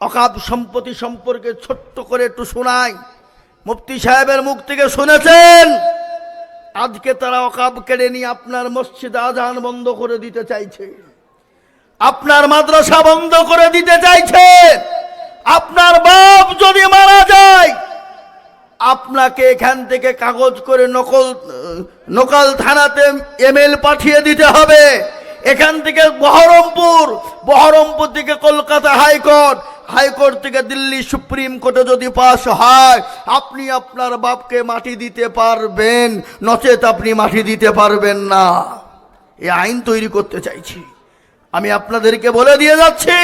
অকাপ সম্পত্তি সম্পর্কে ছোট্ট করে একটু শোনাই। মুফতি সাহেবের মুখ থেকে শুনেছেন? আজকে তারা অকাব কেড়ে নিয়ে আপনার মসজিদ আজান বন্ধ করে দিতে চাইছে। আপনার মাদ্রাসা বন্ধ করে দিতে চাইছে। আপনার বাপ যদি মারা যায়, আপনাকে এখান থেকে কাগজ করে নকল নকল থানাতে এমএল পাঠিয়ে দিতে হবে। এখান থেকে বহরমপুর বহরমপুর থেকে কলকাতা হাইকোর্ট হাইকোর্ট থেকে দিল্লি সুপ্রিম কোর্টে যদি পাশ হয়, আপনি আপনার বাপকে মাটি দিতে পারবেন, নচেত আপনি মাটি দিতে পারবেন না। এ আইন তৈরি করতে চাইছি। আমি আপনাদেরকে বলে দিয়ে যাচ্ছি,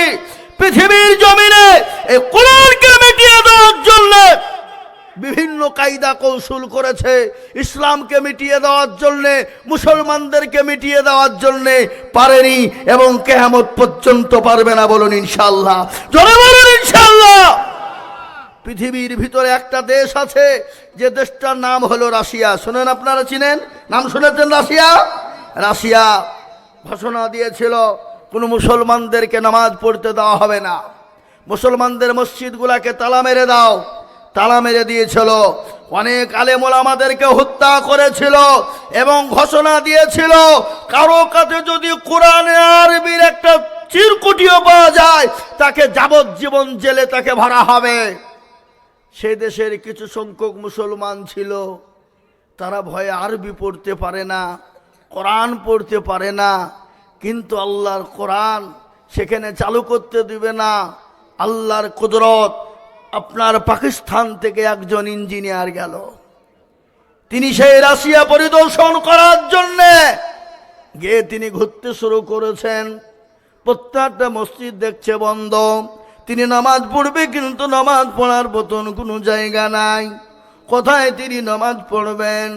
পৃথিবীর জমিনে এই কোরআনকে মিটিয়ে দেওয়ার জন্য বিভিন্ন কায়দা কৌশল করেছে ইসলামকে মিটিয়ে দেওয়ার জন্যে, মুসলমানদেরকে মিটিয়ে দেওয়ার জন্যে পারেনি এবং কেয়ামত পর্যন্ত পারবে না বলুন ইনশাল্লাহ ইনশাল্লাহ পৃথিবীর ভিতরে একটা দেশ আছে, যে দেশটার নাম হলো রাশিয়া। শুনেন আপনারা চিনেন? নাম শুনেছেন রাশিয়া? রাশিয়া ঘোষণা দিয়েছিল, কোনো মুসলমানদেরকে নামাজ পড়তে দেওয়া হবে না। মুসলমানদের মসজিদগুলাকে তালা মেরে দাও। তালা মেরে দিয়েছিল। অনেক আলেমুল আমাদেরকে হত্যা করেছিল এবং ঘোষণা দিয়েছিল, কারও কাছে যদি কোরআনে আরবির একটা চিরকুটিও পাওয়া যায়, তাকে যাবজ্জীবন জেলে তাকে ভরা হবে। সেই দেশের কিছু সংখ্যক মুসলমান ছিল, তারা ভয়ে আরবি পড়তে পারে না, কোরআন পড়তে পারে না, কিন্তু আল্লাহর কোরআন সেখানে চালু করতে দিবে না। আল্লাহর কুদরত আপনার পাকিস্তান থেকে একজন ইঞ্জিনিয়ার গেল। তিনি সেই রাশিয়া পরিদর্শন করার জন্যে গিয়ে তিনি ঘুরতে শুরু করেছেন। প্রত্যেকটা মসজিদ দেখছে বন্ধ। তিনি নামাজ পড়বে কিন্তু নামাজ পড়ার মতন কোনো জায়গা নাই। কোথায় তিনি নামাজ পড়বেন?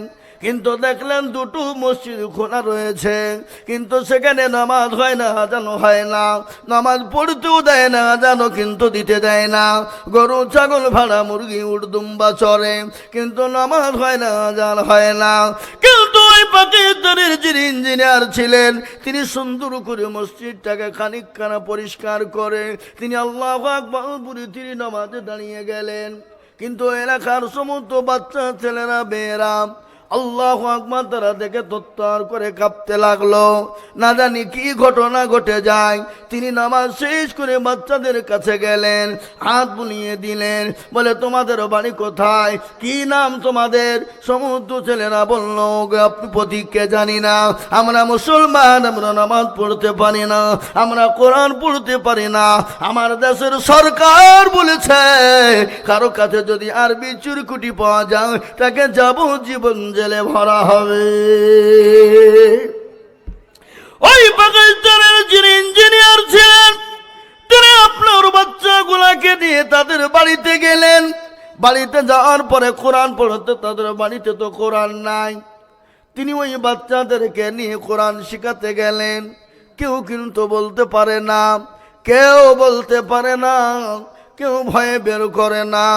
কিন্তু দেখলেন দুটো মসজিদ খোলা রয়েছে, কিন্তু সেখানে নামাজ হয় না, আজানো হয় না। নামাজ পড়তেও দেয় না আজানো কিন্তু দিতে দেয় না। গরু, ছাগল, ভাড়া, মুরগি উড়দুম্বা চড়ে, কিন্তু নামাজ হয় না, আজান হয় না। কিন্তু ওই পাকিস্তানের যিনি ইঞ্জিনিয়ার ছিলেন, তিনি সুন্দর করে মসজিদটাকে খানিকখানা পরিষ্কার করে, তিনি আল্লাহ আকবর পুরি তিনি নামাজে দাঁড়িয়ে গেলেন। কিন্তু এলাকার সমস্ত বাচ্চা, ছেলেরা, মেয়েরা আল্লাহ আকবর তারা দেখে তত্তর করে কাঁপতে লাগল। না জানি কি ঘটনা ঘটে যায়। তিনি নামাজ শেষ করে বাচ্চাদের কাছে গেলেন হাত বুলিয়ে দিলেন বলে তোমাদের বাড়ি কোথায়? কি নাম তোমাদের? সমুদ্র ছেলেরা বলল "গো, আপনি প্রতীককে জানি না। আমরা মুসলমান আমরা নামাজ পড়তে পারি না আমরা কোরআন পড়তে পারি না। আমার দেশের সরকার বলেছে কারও কাছে যদি আরবি চুরকুটি পাওয়া যায় তাকে যাবজ্জীবন জেলে ভরা হবে। ওই পাকিস্তানের যিনি ইঞ্জিনিয়ার ছিলেন, তিনি আপনার বাচ্চাগুলাকে নিয়ে তাদের বাড়িতে গেলেন। বাড়িতে যাওয়ার পরে কোরআন পড়তে তাদের বাড়িতে তো কোরআন নাই। তিনি ওই বাচ্চাদেরকে নিয়ে কোরআন শিখাতে গেলেন। কেউ কিন্তু বলতে পারে না, কেউ বলতে পারে না। কেউ ভয়ে বের করে না।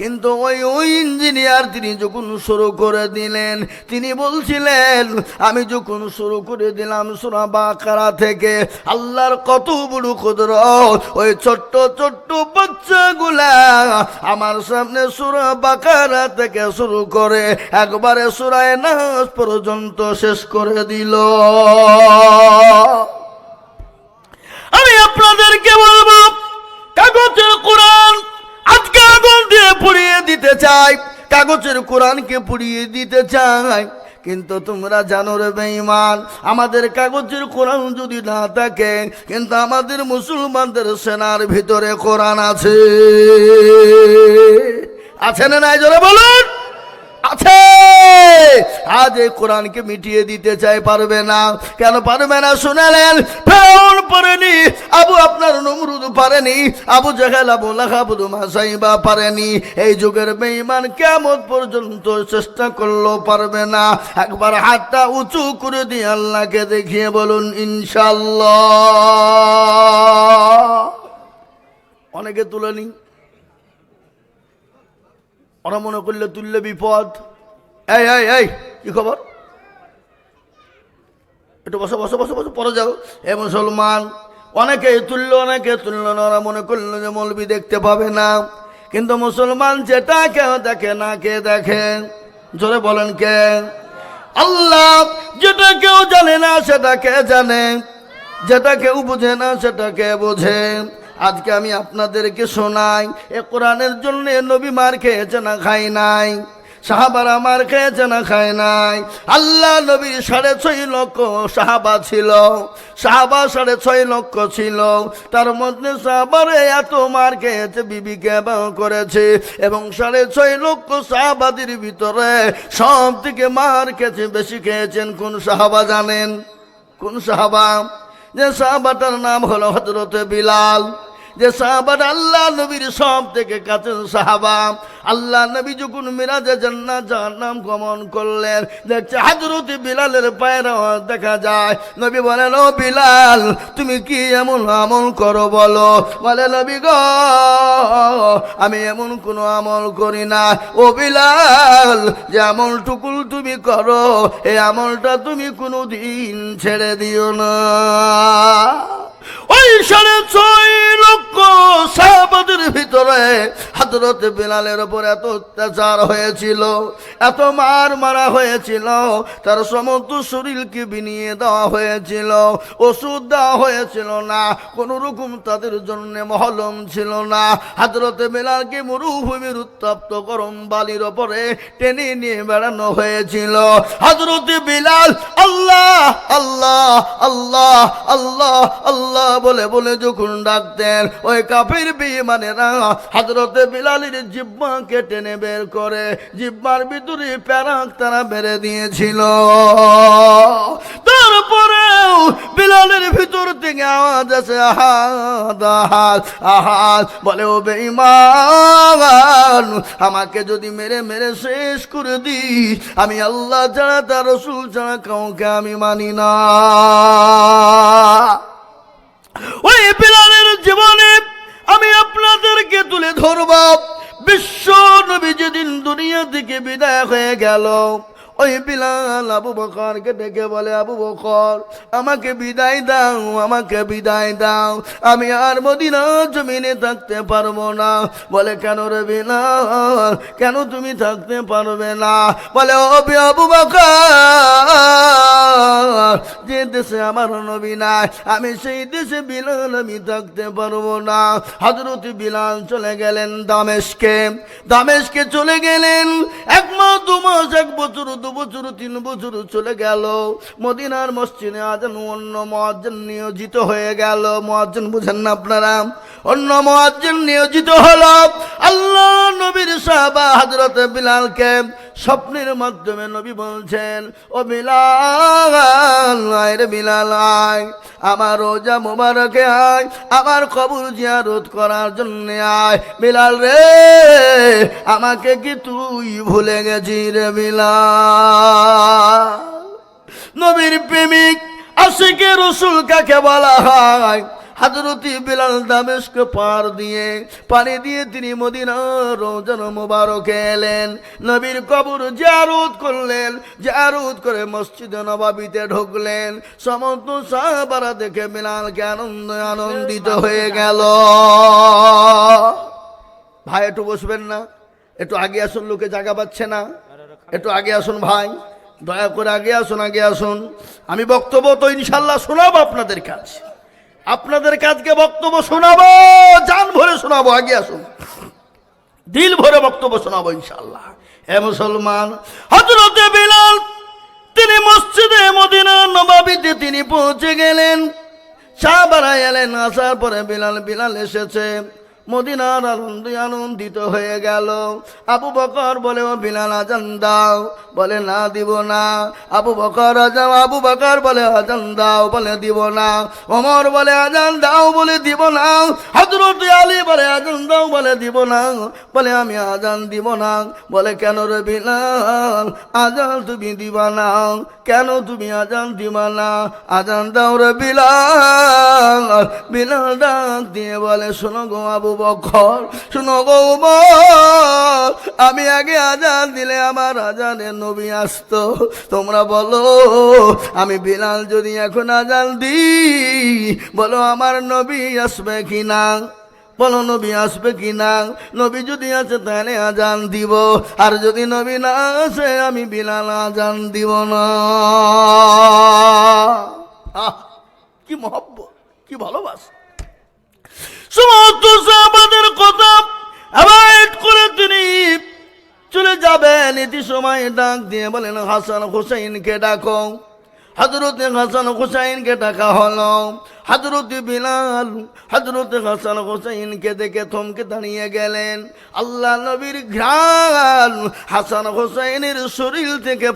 কিন্তু ওই ওই ইঞ্জিনিয়ার তিনি যখন শুরু করে দিলেন, তিনি বলছিলেন, আমি যখন শুরু করে দিলাম সুরা বাকারা থেকে, আল্লাহর কত বড় কুদর ওই ছোট্ট ছোট্ট বাচ্চাগুলা আমার সামনে সুরা বাকারা থেকে শুরু করে একবারে সুরায় নাচ পর্যন্ত শেষ করে দিল। আমি আপনাদেরকে বলব, কাগজের কোরআন দিতে চাই, কাগজের কোরআনকে পুড়িয়ে দিতে চাই। কিন্তু তোমরা জানো রে বেঈমান, আমাদের কাগজের কোরআন যদি না থাকে, কিন্তু আমাদের মুসলমানদের সেনার ভিতরে কোরআন আছে। আছে না নাই? জোরে বলুন, আছে। আজ এই কোরআনকে মিটিয়ে দিতে চাই পারবে না। কেন পারবে না শুনালেন? ফেরাউন পারেনি আবু আপনার নমরুদ পারেনি, আবু জাহেল, আবু লাহাবুদু মাসাইবা পারেনি। এই যুগের বেঈমান কেমন পর্যন্ত চেষ্টা করলেও পারবে না। একবার হাতটা উঁচু করে দিয়ে আল্লাহকে দেখিয়ে বলুন ইনশাল্লাহ অনেকে তুলেনি ওরা মনে করলে তুললে বিপদ। এই এই এই, কি খবর? একটু বসো বসো বসো বসো পরে যাও। এ মুসলমান অনেকেই তুললো অনেকে তুললো ওরা মনে করল যে মৌলবি দেখতে পাবে না। কিন্তু মুসলমান যেটা কেউ দেখে না, কে দেখে? জোরে বলেন কে? আল্লাহ যেটা কেউ জানে না, সেটা কে জানে? যেটা কেউ বুঝে না, সেটা কে বোঝে? আজকে আমি আপনাদেরকে শোনাই, এ কোরআনের জন্য নবী মার খেয়েছে না খাই নাই? সাহাবারা মার খেয়েছে না খায় নাই। আল্লাহ নবীর সাড়ে ছয় লক্ষ সাহাবা ছিল। সাহাবা সাড়ে ছয় লক্ষ ছিল। তার মধ্যে সাহাবারে এত মার খেয়েছে, বিবিকে করেছে। এবং সাড়ে ছয় লক্ষ সাহাবাদের ভিতরে সব থেকে মার খেয়েছে, বেশি খেয়েছেন কোন সাহাবা জানেন? কোন সাহাবা? যে সাহাবাটার নাম হলো হজরতে বিলাল। যে সাহাবার আল্লাহ নবীর সব থেকে কাছের সাহাবা, আল্লাহ নবী যখন মিরাজে জান্নাত জাহান্নাম গমন করলেন, দেখছে হাজরত বিলালের পায়ের দেখা যায়। নবী বলেন, ও বিলাল, তুমি কি এমন আমল করো বলো? বলে, নবী গো, আমি এমন কোনো আমল করি না। ও বিলাল, যে আমলটুকুল তুমি করো এই আমলটা তুমি কোনো দিন ছেড়ে দিও না। ওই সাড়ে ছয় লক্ষ সাহাবাদের ভিতরে হাজরত বিলালের এত অত্যাচার হয়েছিল, এত মার মারা হয়েছিল, তার সমস্ত শরীরকে বিনিয়ে দেওয়া হয়েছিল, ওষুধ দেওয়া হয়েছিল না রকম তাদের জন্য মহলম ছিল না। বিলালকে মরুভূমির উত্তপ্ত গরম বালির ওপরে টেনে নিয়ে বেড়ানো হয়েছিল। হাজরতে বিলাল, আল্লাহ আল্লাহ আল্লাহ আল্লাহ আল্লাহ, বলে বলে যখন ডাকতেন ওই কাফের বেঈমানেরা হযরতে বিলালের জিব্বাকে টেনে বের করে জিব্বার ভিতরে প্যারাক তারা মেরে দিয়েছিল। তারপরেও বিলালের ভিতর থেকে আওয়াজ আছে আহাদ আহাদ আহাদ। বলে, ও বেঈমান, আমাকে যদি মেরে মেরে শেষ করে দিস, আমি আল্লাহ ছাড়া, তার রসুল ছাড়া কাউকে আমি মানি না। ওই আমি আপনাদেরকে তুলে ধরব। বিশ্ব নবী যেদিন দুনিয়া থেকে বিদায় হয়ে গেল ওই বিলাল আবু বকরকে ডেকে বলে, আবু বকর, আমাকে বিদায় দাও, আমাকে বিদায় দাও। আমি আর মদিনা জমিনে থাকতে পারব না। বলে, কেন রে বিলাল, কেন তুমি থাকতে পারবে না? বলে, ও বি আবু বকর, যে দেশে আমার নবী নাই, আমি সেই দেশে বিলাল, আমি থাকতে পারব না। হজরত বিলাল চলে গেলেন দামেশকে। দামেশকে চলে গেলেন, এক মাস, দু মাস, এক বছর দু বছর, তিন বছর চলে গেল। মদিনার মসজিদে আজান অন্য মহাজন নিয়োজিত হয়ে গেল। মহাজন বুঝেন না আপনারা? অন্য মহাজন নিয়োজিত হলো। আল্লাহ নবীর সাহাবা হজরত বিলালকে স্বপ্নের মাধ্যমে নবী বলছেন, ও বিলাল, আয় রে বিলাল, আয়। আমার রোজা মোবারকে আয়, আমার কবর জিয়ারত করার জন্য আয়। বিলাল রে, আমাকে কি তুই ভুলে গেছি রে বিলাল? নবীর প্রেমিক আশিকে রসুল কাকে বলা হয় হাজরতি বিলাল দামেশক পার দিয়ে পানি দিয়ে তিনি মদিনার রোজান মোবারকে এলেন। নবীর কবর জারুদ করলেন জারুদ করে মসজিদ নবাবিতে ঢুকলেন। সমস্ত সাহাবারা দেখে বিলালকে আনন্দ, আনন্দিত হয়ে গেল। ভাই, একটু বসবেন না। একটু আগে আসুন, লোকে জায়গা পাচ্ছে না। একটু আগে আসুন ভাই, দয়া করে আগে আসুন আগে আসুন। আমি বক্তব্য তো ইনশাল্লাহ শোনাবো আপনাদের কাছে। আপনাদের কাজকে বক্তব্য শোনাবো, জান ভরে শোনাবো, আগে আসুন। দিল ভরে বক্তব্য শোনাবো ইনশাল্লাহ হে মুসলমান হজরতে বিলাল, তিনি মসজিদে মদিনা নবাবিতে তিনি পৌঁছে গেলেন। চা বাড়াই এলেন, আসার পরে বিলাল বিলাল এসেছে। মদিনার আনন্দ আনন্দিত হয়ে গেল। আবু বকর বলে, ও বিলাল, আজান দাও। বলে, না, দিব না। আবু বকর, আজান আবু বকর বলে, আজান দাও। বলে, দিব না। ওমর বলে, আজান দাও। বলে, দিব না। হজরত আলী বলে, আজান দাও। বলে, দিব না। বলে, আমি আজান দিব না। বলে, কেন রে বিলাল, আজান তুমি দিবা না। কেন তুমি আজান দিবা না? আজান দাও রে বিলাল। বিলাল ডাক দিয়ে বলে, শোনো গো আবু বকর শুনো গো আমি আগে আজান দিলে আমার আজানে নবী আসতো। তোমরা বলো, আমি বিলাল যদি এখন আজান দিই, বলো আমার নবী আসবে কি না বলো নবী আসবে কি না নবী যদি আছে তাহলে আজান দিব, আর যদি নবী না আসে, আমি বিলাল আজান দিব না। কি মহব্বত, কি ভালোবাসা। এটি সময় ডাক দিয়ে বলেন হাসান হুসাইনকে ডাকো। হজরত হাসান হুসাইনকে ডাকা হলো। হজরতে বিলাল হজরতে হাসান হুসাইনকে দেখে থমকে দাঁড়িয়ে গেলেন। আল্লাহ নবীর ঘ্রাণ হাসান হোসেনের শরীর থেকে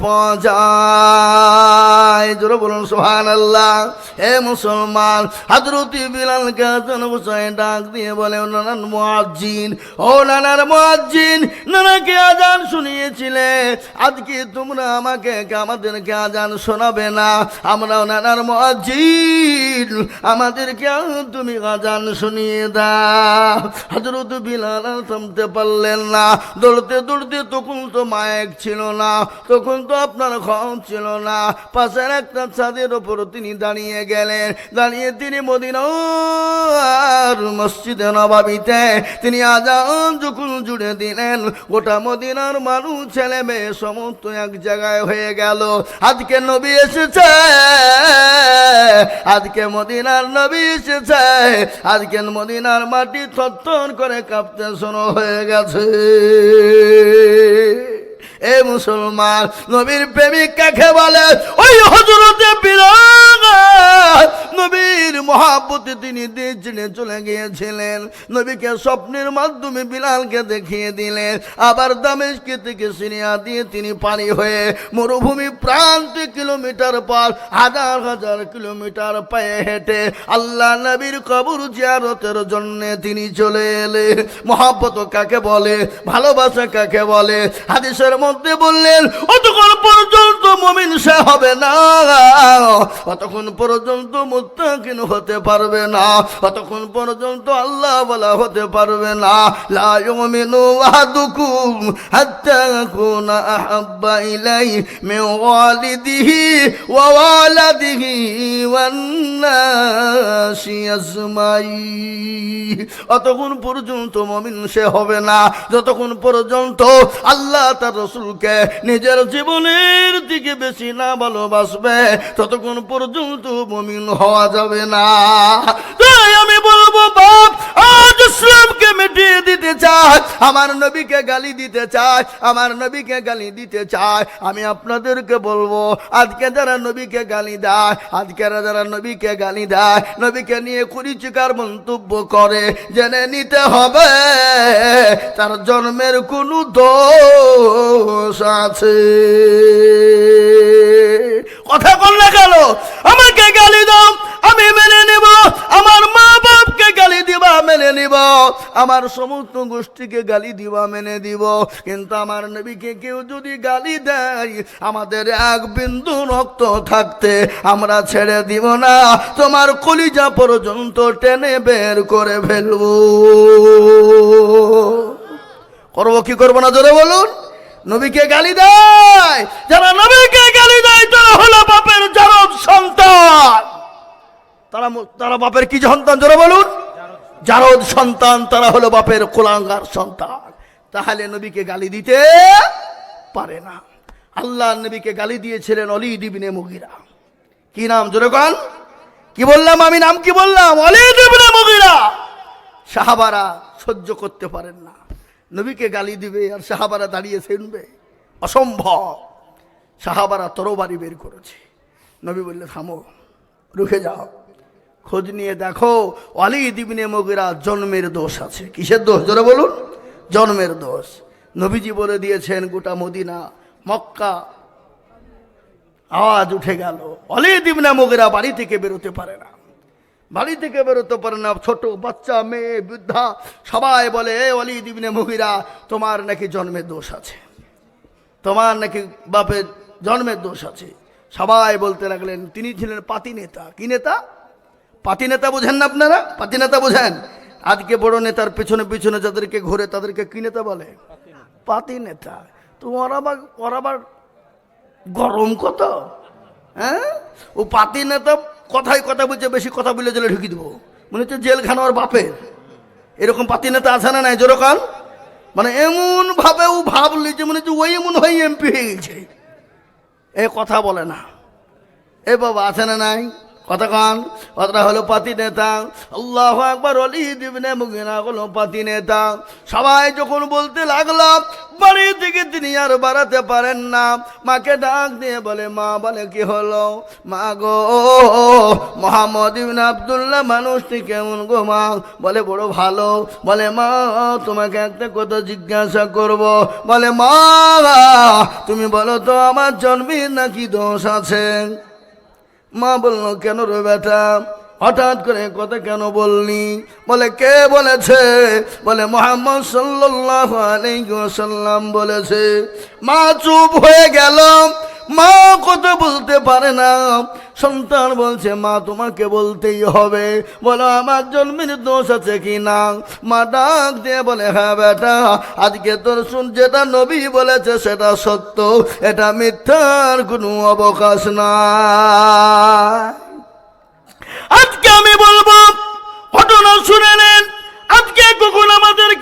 জোরে বলুন সোহান আল্লাহ হে মুসলমান হজরতি বিলালকে হাসান হোসেন ডাক দিয়ে বলে, "ও নানান মুয়াজ্জিন, ও নানার মুয়াজ্জিন, নানাকে আজান শুনিয়েছিলে। আজকে তোমরা আমাকে আমাদেরকে আজান শোনাবে না। আমরাও নানার মুয়াজ্জিন আমাদেরকে তুমি আজান শুনিয়ে দাও। হজরত বিলাল থামতে পারলেন না। দৌড়তে দৌড়তে তখন তো মায়েক ছিল না, তখন তো আপনার খম ছিল না। পাশের একটা ছাদের ওপর তিনি দাঁড়িয়ে গেলেন। দাঁড়িয়ে তিনি মদিনার মসজিদে নবাবিতে তিনি আজান যখন জুড়ে দিলেন, গোটা মদিনার মানুষ, ছেলে মেয়ে সমস্ত এক জায়গায় হয়ে গেল। আজকে নবী এসেছে, আজকে মদিনার নবী এসেছে। আজকে মদিনার মাটি থর করে কাঁপতে শোনো হয়ে গেছে। এ মুসলমান, নবীর প্রেমিক কাকে বলে? ওই হজরতে বিলাল নবীর মহাপতি তিনি দিয়ে চলে গিয়েছিলেন। নবীকে স্বপ্নের মাধ্যমে বিলালকে দেখিয়ে দিলেন। আবার দামেশকে থেকে সিরিয়া দিয়ে তিনি পানি হয়ে মরুভূমি প্রান্ত কিলোমিটার পর হাজার হাজার কিলোমিটার পায়ে হেঁটে আল্লাহ নবীর কবর জিয়ারতের জন্য তিনি চলে এলে মহাব্বত কাকে বলে? ভালোবাসা কাকে বলে? হাদিসের মধ্যে বললেন পর্যন্ত মমিন সে হবে না। অতক্ষণ পর্যন্ত মুত্তাকিন হতে পারবে না। অতক্ষণ পর্যন্ত আল্লাহ বলা হতে পারবে না। হাত্তা আহাব্বা ওয়ালিদিহি ওয়া ওয়ালাদিহি আজমাইন। অতক্ষণ পর্যন্ত মমিন সে হবে না। যতক্ষণ পর্যন্ত আল্লাহ তার রসুলকে নিজের জীবনের দিকে বেশি না ভালোবাসবে, ততক্ষণ পর্যন্ত মমিন হওয়া যাবে না। তাই আমি বলব, বাপ, আজ ইসলামকে মিটিয়ে দিতে চাই আমার নবীকে গালি দিতে চায়, আমার নবীকে গালি দিতে চায়। আমি আপনাদেরকে বলব, আজকে যারা নবীকে গালি দেয়, আজকে যারা নবীকে গালি দেয়, নবীকে নিয়ে কুড়িচিকার মন্তব্য করে, জেনে নিতে হবে, তার জন্মের কোনো দোষ আছে। কথা বল না গেল। আমাকে গালি দাও, আমি মেনে নেব। আমার মা বাপকে গালি দিবা, মেনে নিব। আমার সমস্ত গোষ্ঠীকে গালি দিবা, মেনে দিব কিন্তু আমার নবীকে কেউ যদি গালি দেয়, আমাদের এক বিন্দু রক্ত থাকতে আমরা ছেড়ে দিব না। তোমার কলিজা পর্যন্ত টেনে বের করে ফেলব। করব কি করব না, জোরে বলুন। নবীকে গালি দেয়। যারা নবীকে গালি দেয়, তারা হলো বাপের জরব সন্তান। তারা তারা বাপের কি সন্তান, জোরে বলুন? জারদ সন্তান, তারা হলো বাপের কোলাঙ্গার সন্তান। তাহলে নবীকে গালি দিতে পারে না। আল্লাহ নবীকে গালি দিয়েছিলেন অলি দিবিনে মুগিরা। কি নাম, জোরে কন? কি বললাম আমি? নাম কি বললাম? অলি দিবিনে মুগিরা। সাহাবারা সহ্য করতে পারেন না। নবীকে গালি দিবে আর সাহাবারা দাঁড়িয়ে শুনবে। অসম্ভব। সাহাবারা তরবারি বের করেছে। নবী বললে, থামো, রুখে যাও। খোঁজ নিয়ে দেখো অলি দিবিনে মগিরা জন্মের দোষ আছে। কিসের দোষ? জোরে বলুন, জন্মের দোষ। নবীজি বলে দিয়েছেন, গোটা মদিনা, মক্কা। আওয়াজ উঠে গেল অলি দিবিনে মগিরা বাড়ি থেকে বেরোতে পারে না। বাড়ি থেকে বেরোতে পারে না। ছোট বাচ্চা, মেয়ে, বৃদ্ধা, সবাই বলে, এ অলি দিবিনে মহিরা তোমার নাকি জন্মের দোষ আছে। তোমার নাকি বাপের জন্মের দোষ আছে। সবাই বলতে লাগলেন, তিনি ছিলেন পাতি নেতা। কি নেতা? পাতি নেতা বোঝেন না আপনারা? পাতি নেতা বোঝেন? আজকে বড় নেতার পেছনে পিছনে যাদেরকে ঘুরে, তাদেরকে কি নেতা বলে? পাতি নেতা। তো ওরা আবার ওরা আবার গরম কত? হ্যাঁ? ও পাতি নেতা কথায় কথা বলছে, বেশি কথা বলে জেলে ঢুকিয়ে দেবো। মনে হচ্ছে জেলখানা ওর বাপের। এরকম পাতি নেতা আছে না নাই যেরকম মানে এমন ভাবে ও ভাবলি যে মনে হচ্ছে ওই এমন হয়ে এমপি হয়ে গেছে। এ কথা বলে না। এ বাবা আছে না নাই? কথা কন, কথাটা হলো পাতি নেতা। আল্লাহ একবার অলি দিবনে মুগিনা হলো পাতি নেতা। সবাই যখন বলতে লাগল, বাড়ি থেকে তিনি আর বাড়াতে পারেন না। মাকে ডাক দিয়ে বলে, মা, বলে কি হলো? মা গো, মোহাম্মদ ইবিন আবদুল্লাহ মানুষটি কেমন গো মা? বলে, বড় ভালো। বলে, মা, তোমাকে একটা কথা জিজ্ঞাসা করব। বলে, মা, তুমি বলো তো, আমার জন্মের নাকি দোষ আছে? মা বলল, কেন রে বেটা? হঠাৎ করে কথা কেন বললি? বলে, কে বলেছে? বলে, মোহাম্মদ সাল্লাহ আলাইসাল্লাম বলেছে। মা চুপ হয়ে গেল। মা কথা বলতে পারে না। সন্তান বলছে, মা, তোমাকে বলতেই হবে। বলো, আমার জন্মের দোষ আছে কি না মা ডাক দিয়ে বলে হ্যাঁ বেটা, আজকে তোর শুন, যেটা নবী বলেছে, সেটা সত্য। এটা মিথ্যার কোনো অবকাশ না আজকে আমি বলব, ঘটনা শুনে নেন। আজকে কখন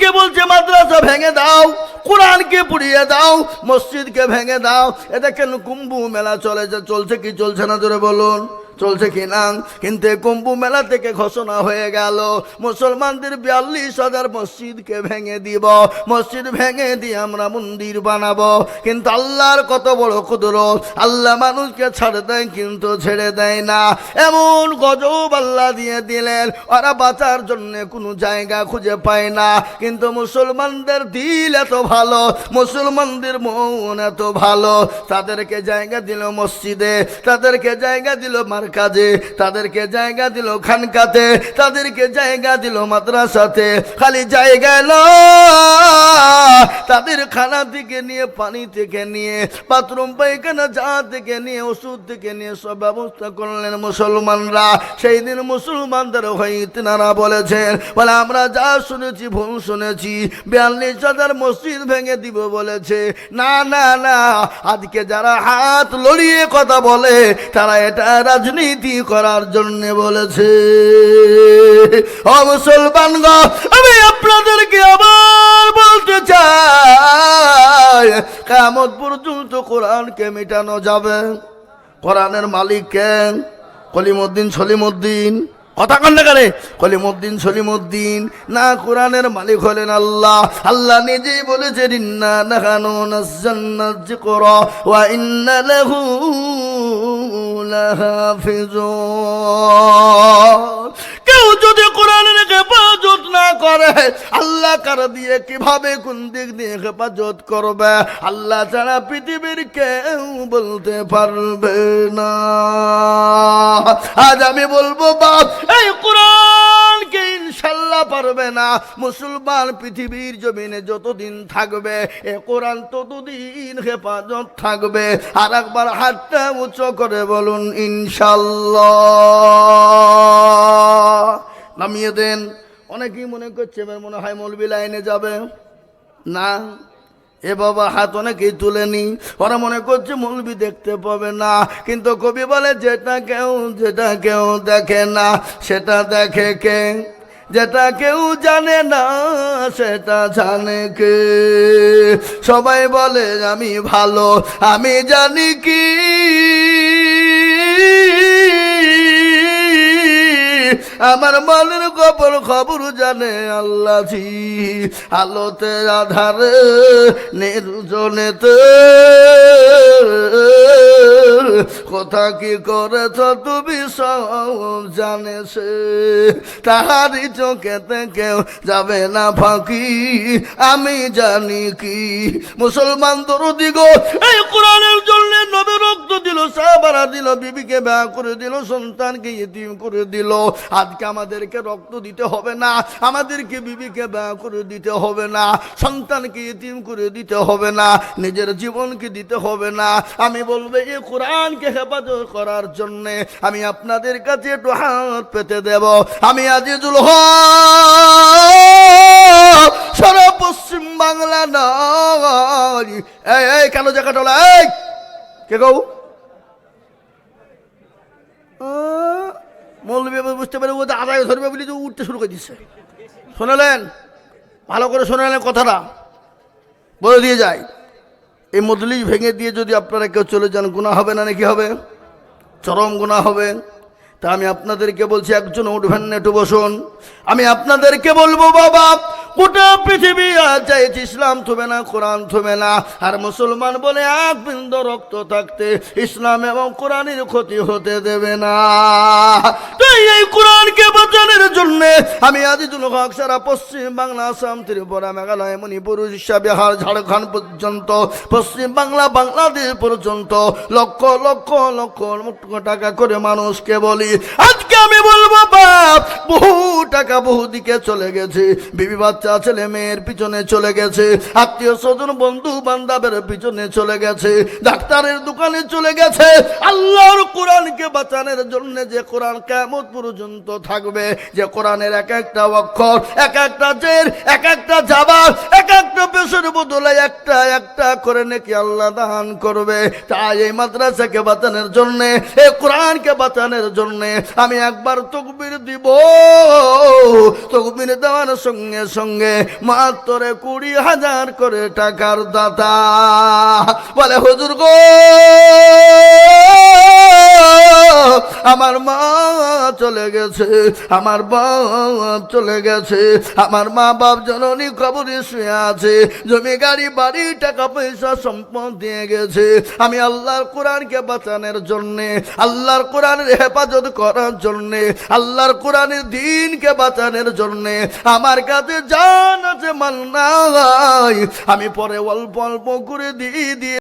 আমাদেরকে বলছে মাদ্রাসা ভেঙে দাও, কোরআনকে পুড়িয়ে দাও, মসজিদকে ভেঙে দাও এটা কেন কুম্ভ মেলা চলে যে, চলছে কি চলছে না ধরে বলুন? চলছে কি না? কিন্তু কুম্ভ মেলা থেকে ঘোষণা হয়ে গেল, মুসলমানদের বিয়াল্লিশ হাজার মসজিদকে ভেঙে দিব। মসজিদ ভেঙে দিয়ে আমরা মন্দির বানাবো। কিন্তু আল্লাহর কত বড় কুদরত, আল্লাহ মানুষকে ছাড়ে দেয় কিন্তু ছেড়ে দেয় না। এমন গজব আল্লাহ দিয়ে দিলেন, ওরা বাঁচার জন্য কোনো জায়গা খুঁজে পায় না। কিন্তু মুসলমানদের দিল এত ভালো, মুসলমানদের মন এত ভালো। তাদেরকে জায়গা দিল মসজিদে, তাদেরকে জায়গা দিল মার্কাজে তাদেরকে জায়গা দিল খানকাতে, তাদেরকে জায়গা দিল মাদ্রাসাতে। খালি জায়গা নয়, তাদের খানা থেকে নিয়ে, পানি থেকে নিয়ে, বাথরুম, পায়খানা, যা থেকে নিয়ে, ওষুধ থেকে নিয়ে, সব ব্যবস্থা করলেন মুসলমানরা। সেই দিন মুসলমানদের হয়ে তিনারা বলেছেন, বলে, আমরা যা শুনেছি, ভুল শুনেছি, বিয়াল্লিশ হাজার মসজিদ ভেঙে দিব বলেছে। না না না, আজকে যারা হাত লড়িয়ে কথা বলে, তারা এটা রাজনীতি করার জন্য বলেছে। ও মুসলমান গো আমি আপনাদেরকে আবার বলতে চাই কামত পর্যন্ত কোরআনকে মেটানো যাবে। কোরআনের মালিক কে? কলিমুদ্দিন সলিমুদ্দিন। কথা কন্যা কারে কলিমুদ্দিন সলিমুদ্দিন। না, কোরআনের মালিক হলেন আল্লাহ। আল্লাহ নিজেই বলেছেন, ইন্না নাহানু নাযালনা যিকরা ওয়া ইন্না লাহু কেউ যদি কোরআনের হেফাজত না করে, আল্লাহ কার দিয়ে কীভাবে কোন দিক দিয়ে হেফাজত করবে? আল্লাহ ছাড়া পৃথিবীর কেউ বলতে পারবে না। আজ আমি বলব, বাপ, এই ইনশাল্লাহ পারবে না। মুসলমান পৃথিবীর জমিনে যতদিন থাকবে, এ কোরআন ততদিন হেফাজত থাকবে। আর একবার হাতটা উঁচু করে বলুন, ইনশাল্লাহ। নামিয়ে দেন। অনেকেই মনে করছে, এবার মনে হয় মৌলবি লাইনে যাবে। না, এ বাবা হাত অনেকেই তুলেনি ওরা মনে করছে মৌলবি দেখতে পাবে না। কিন্তু কবি বলে, যেটা কেউ যেটা কেউ দেখে না, সেটা দেখে কে? যেটা কেউ জানে না, সেটা জানে কে? সবাই বলে, আমি ভালো, আমি জানি কি? আমার মনের খবর খবর জানে আল্লাহ জি আলোতে, আধারে, নির্জনেতে। কথা কি করেছ তুমি সব জানে সে? তাহারি চোখেতে কেউ যাবে না ফাঁকি। আমি জানি কি। মুসলমান দরদি দিগো এই কোরআনের জন্য নবে রক্ত দিল, সাহাবারা দিল, বিবিকে ব্যয় করে দিল, সন্তানকে ইতিম করে দিল। আজকে আমাদেরকে রক্ত দিতে হবে না, আমাদেরকে বিবিকে ব্যয় করে দিতে হবে না, সন্তানকে ইতিম করে দিতে হবে না, নিজের জীবনকে দিতে হবে না। আমি বলব, এই কোরআনকে হেফাজত করার জন্য আমি আপনাদের কাছে একটু হাত পেতে দেব। আমি আজিজুল সারা পশ্চিম বাংলা নয়। এই কেন জায়গাটা এই! কে গৌ মৌলবী বুঝতে পারে ও আদায় ধরবে বলে তো উঠতে শুরু করে দিচ্ছে শোনালেন? ভালো করে শোনালেন কথাটা। বলে দিয়ে যায়, এই মদলিশ ভেঙে দিয়ে যদি আপনারা কেউ চলে যান গুণা হবে না নাকি হবে? চরম গুণা হবে। তা আমি আপনাদেরকে বলছি, একজন উঠবেন না, একটু বসুন। আমি আপনাদেরকে বলব, বাবা গোটা পৃথিবী আজ চাইছে ইসলাম থবে না, কোরআন থবে না। আর মুসলমান বলে এক বিন্দু রক্ত থাকতে ইসলাম এবং কোরআনের ক্ষতি হতে দেবে না। তাই এই কোরআনকে বাঁচানোর জন্য আমি আজিজুল হক সারা পশ্চিম বাংলা, আসাম, ত্রিপুরা, মেঘালয়, মণিপুর, উড়িষ্যা, বিহার, ঝাড়খণ্ড পর্যন্ত, পশ্চিম বাংলা, বাংলাদেশ পর্যন্ত লক্ষ লক্ষ লক্ষ টাকা করে মানুষকে বলি। আজকে আমি বলব বাপ, বহু টাকা বহু দিকে চলে গেছে। বিবি বাচ্চা, ছেলে মেয়ের পিছনে চলে গেছে। আত্মীয় স্বজন, বন্ধু বান্ধবের পিছনে চলে গেছে। ডাক্তারের দোকানে চলে গেছে। আল্লাহর কোরআনকে বাঁচানোর জন্য যে কোরআন কেমন পর্যন্ত থাকবে, যে কোরআনের এক একটা অক্ষর, এক একটা জের, এক একটা জাবার এক একটা পেশের বদলে একটা একটা করে নাকি আল্লাহ দান করবে। তাই এই মাদ্রাসাকে বাঁচানোর জন্য, এই কোরআনকে বাঁচানোর জন্য আমি একবার তকবির দিব। তকবির দেওয়ার সঙ্গে সঙ্গে মাত্র কুড়ি হাজার করে টাকার দাতা। বলে, হুজুর গো, আমার মা চলে গেছে, আমার বাপ চলে গেছে, আমার মা বাপ জননী কবরে শুয়ে আছে, জমি গাড়ি, বাড়ি, টাকা পয়সা, সম্পদ দিয়ে গেছে। আমি আল্লাহর কোরআনকে বাঁচানোর জন্যে, আল্লাহর কোরআনের হেফাজত করার জন্যে আল্লাহর কোরআনের দিনকে বাঁচানোর জন্য আমার কাছে জান আছে মাল আমি পরে অল্প অল্প করে দিয়ে দিয়ে